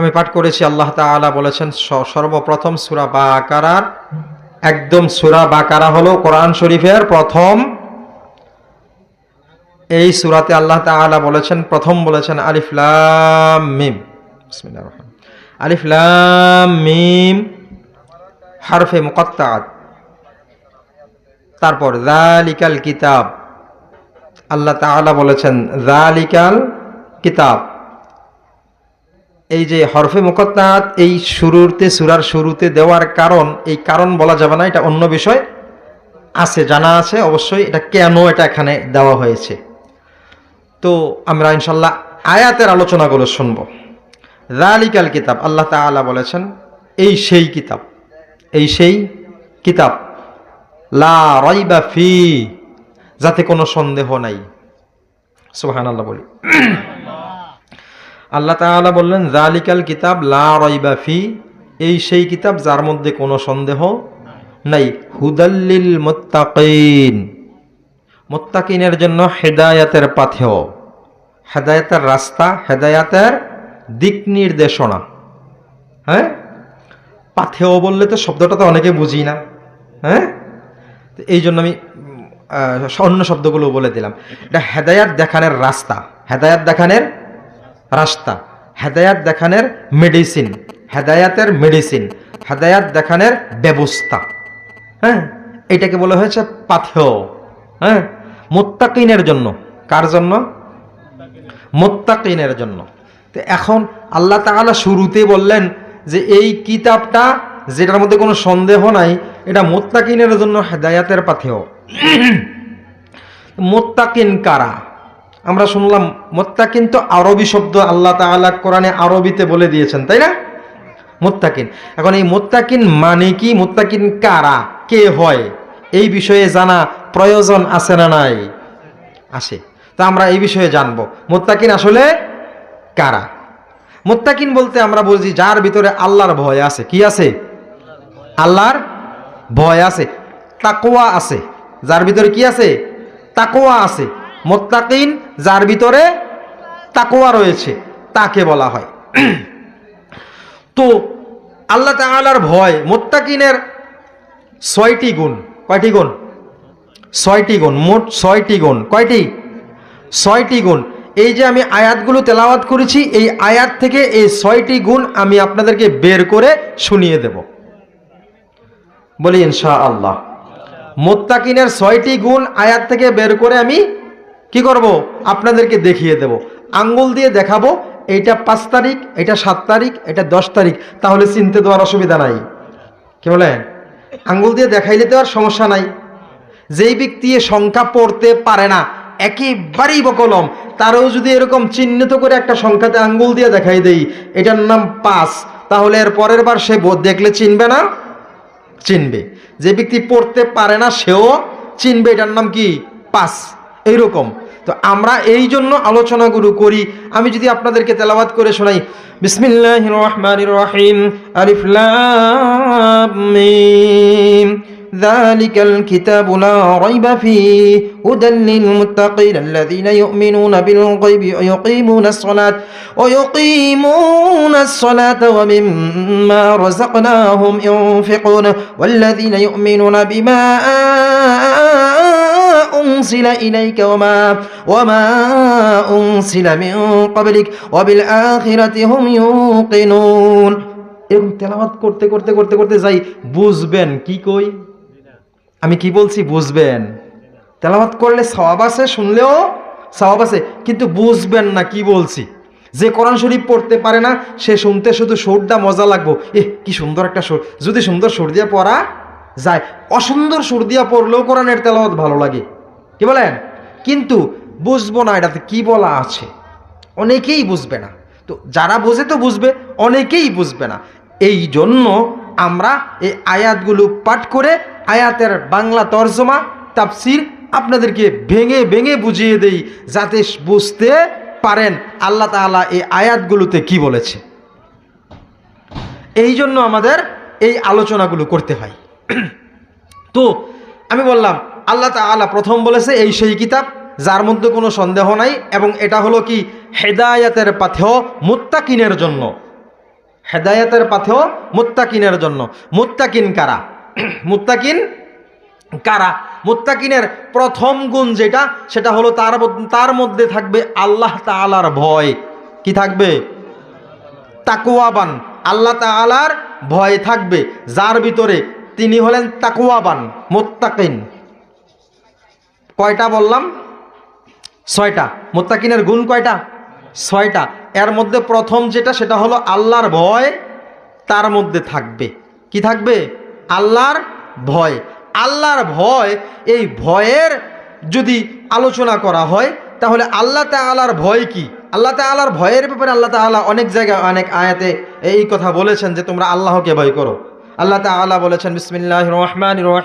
আমি পাঠ করেছি, আল্লাহ তাআলা বলেছেন সর্বপ্রথম সুরা বাকারার, একদম সুরা বাকারা হলো কোরআন শরীফের প্রথম। এই সুরাতে আল্লাহ তাআলা বলেছেন, প্রথম বলেছেন আলিফ লাম মিম। বিসমিল্লাহির রহমানির রহিম। আলিফ লাম মিম, হারফে মুকাত্তাআত তারপর যালিকাল কিতাব। আল্লাহ তাআলা বলেছেন, যালিকাল কিতাব। এই যে হরফে মুকত্তাত এই শুরুতে, সুরার শুরুতে দেওয়ার কারণ, এই কারণ বলা যাবে না, এটা অন্য বিষয়। আছে, জানা আছে, অবশ্যই এটা কেন এটা এখানে দেওয়া হয়েছে। তো আমরা ইনশাল্লাহ আয়াতের আলোচনাগুলো শুনব। রালিকাল কিতাব, আল্লাহ তাআলা বলেছেন, এই সেই কিতাব, এই সেই কিতাব, লা রাইবা ফি, যাতে কোনো সন্দেহ নাই। সুবহানাল্লাহ বলি। আল্লাহ তাআলা বললেন জালিকাল কিতাব লা ফি এই সেই কিতাব যার মধ্যে কোনো সন্দেহ নাই। হুদাল্লিল মুত্তাকিন। মোত্তাকিনের জন্য হেদায়াতের পাথেয়। হেদায়াতের রাস্তা, হেদায়াতের দিক নির্দেশনা। হ্যাঁ? পাথেয় বললে তো শব্দটা তো অনেকে বুঝি না। হ্যাঁ? এই জন্য আমি অন্য শব্দগুলো বলে দিলাম। এটা হেদায়াত দেখানের রাস্তা। হেদায়াত দেখানের রাস্তা। হেদায়াত দেখানের মেডিসিন হেদায়াতের মেডিসিন হেদায়াত দেখানের ব্যবস্থা। হ্যাঁ এটাকে বলা হয়েছে পাথেয়। হ্যাঁ মোত্তাকিনের জন্য। কার জন্য? মোত্তাকিনের জন্য। তো এখন আল্লাহ তাআলা শুরুতে বললেন যে এই কিতাবটা, যেটার মধ্যে কোনো সন্দেহ নাই, এটা মোত্তাকিনের জন্য হেদায়াতের পাথেয়। মোত্তাকিন কারা? আমরা শুনলাম, মোত্তাকিন তো আরবি শব্দ আল্লাহ তাআলা কোরআনে আরবিতে বলে দিয়েছেন, তাই না? মোত্তাকিন। এখন এই মোত্তাকিন মানে কি? মোত্তাকিন কারা? কে হয়? এই বিষয়ে জানা প্রয়োজন আছে না নাই? আসে তা আমরা এই বিষয়ে জানব। মোত্তাকিন আসলে কারা? মোত্তাকিন বলতে আমরা বুঝি যার ভিতরে আল্লাহর ভয় আছে। কি আছে? আল্লাহর ভয় আছে। তাকোয়া আছে। যার ভিতরে কি আছে? তাকোয়া আছে। মোত্তাকিন যার ভিতরে তাকোয়া রয়েছে, তাকে বলা হয়। তো আল্লাহ তাআলার ভয়, মোত্তাকিনের ছয়টি গুণ, কয়টি গুণ? ছয়টি গুণ, মোট ছয়টি গুণ, কয়টি? ছয়টি গুণ। এই যে আমি আয়াতগুলো তেলাওয়াত করেছি, এই আয়াত থেকে এই ছয়টি গুণ আমি আপনাদেরকে বের করে শুনিয়ে দেব। বলি ইনশা আল্লাহ মোত্তাকিনের ছয়টি গুণ আয়াত থেকে বের করে আমি কি করব? আপনাদেরকে দেখিয়ে দেব। আঙ্গুল দিয়ে দেখাবো, এইটা পাঁচ তারিখ এটা সাত তারিখ, এটা দশ তারিখ। তাহলে চিনতে দেওয়ার অসুবিধা নাই। কি বলেন? আঙ্গুল দিয়ে দেখাইলে তো আর সমস্যা নাই। যেই ব্যক্তি সংখ্যা পড়তে পারে না, একেবারেই বকলম। তারও যদি এরকম চিহ্নিত করে একটা সংখ্যাতে আঙ্গুল দিয়ে দেখাই দেই, এটার নাম পাঁচ। তাহলে এর পরের বার সে বোধ দেখলে চিনবে না? চিনবে। যে ব্যক্তি পড়তে পারে না, সেও চিনবে। এটার নাম কি? পাস এইরকম তো আমরা এই জন্য আলোচনাগুলো করি আমি যদি আপনাদেরকে তেলাওয়াত করে শোনাই বিসমিল্লাহ রহমান রহিম আলিফ লাম মিম ذلك الكتاب لا ريب فيه هدى للمتقين الذين يؤمنون بالغيب ويقيمون الصلاة ويقيمون الصلاة ومما رزقناهم ينفقون والذين يؤمنون بما أنزل إليك وما وما أنزل من قبلك وبالآخرة هم يوقنون এরকম তেলাওয়াত করতে করতে করতে করতে যাই বুঝবেন কি কই আমি কি বলছি বুঝবেন তেলাওয়াত করলে সওয়াব আছে শুনলেও সওয়াব আছে কিন্তু বুঝবেন না কি বলছি যে কোরআন শরীফ পড়তে পারে না সে শুনতে শুধু সুরটা মজা লাগবো এ কি সুন্দর একটা সুর যদি সুন্দর সুর দিয়ে পড়া যায় অসুন্দর সুর দিয়া পড়লেও কোরআনের তেলাওয়াত ভালো লাগে কি বলেন? কিন্তু বুঝব না এটাতে কি বলা আছে। অনেকেই বুঝবে না। তো যারা বোঝে তো বুঝবে, অনেকেই বুঝবে না। এই জন্য আমরা এই আয়াতগুলো পাঠ করে আয়াতের বাংলা তর্জমা, তাফসির আপনাদেরকে ভেঙে ভেঙে বুঝিয়ে দেই, যাতে বুঝতে পারেন আল্লাহ তাআলা এই আয়াতগুলোতে কি বলেছে। এই জন্য আমাদের এই আলোচনাগুলো করতে হয়। তো আমি বললাম আল্লাহ তাআলা প্রথম বলেছে এই সেই কিতাব, যার মধ্যে কোনো সন্দেহ নাই, এবং এটা হলো কি? হেদায়াতের পাথেও মুত্তাকিনের জন্য। হেদায়েতের পাথেও মুত্তাকিনের জন্য। মুত্তাকিন কারা? মুত্তাকিন কারা? মুত্তাকিনের প্রথম গুণ যেটা, সেটা হলো তার তার মধ্যে থাকবে আল্লাহ তাআলার ভয়। কি থাকবে? তাকুয়াবান আল্লাহ তাআলার ভয় থাকবে, যার ভিতরে তিনি হলেন তাকুয়াবান মুত্তাকিন। কয়টা বললাম? ছয়টা। মোত্তাকিনের গুণ কয়টা? ছয়টা। এর মধ্যে প্রথম যেটা, সেটা হলো আল্লাহর ভয়, তার মধ্যে থাকবে। কি থাকবে? আল্লাহর ভয়। আল্লাহর ভয়, এই ভয়ের যদি আলোচনা করা হয়, তাহলে আল্লাহ তাআলার ভয় কি? আল্লাহ তাআলার ভয়ের ব্যাপারে আল্লাহ তাআলা অনেক জায়গায়, অনেক আয়াতে এই কথা বলেছেন যে তোমরা আল্লাহকে ভয় করো। আল্লাহ তাআলা বলেছেন, বিসমিল্লাহির রহমানির রহিম।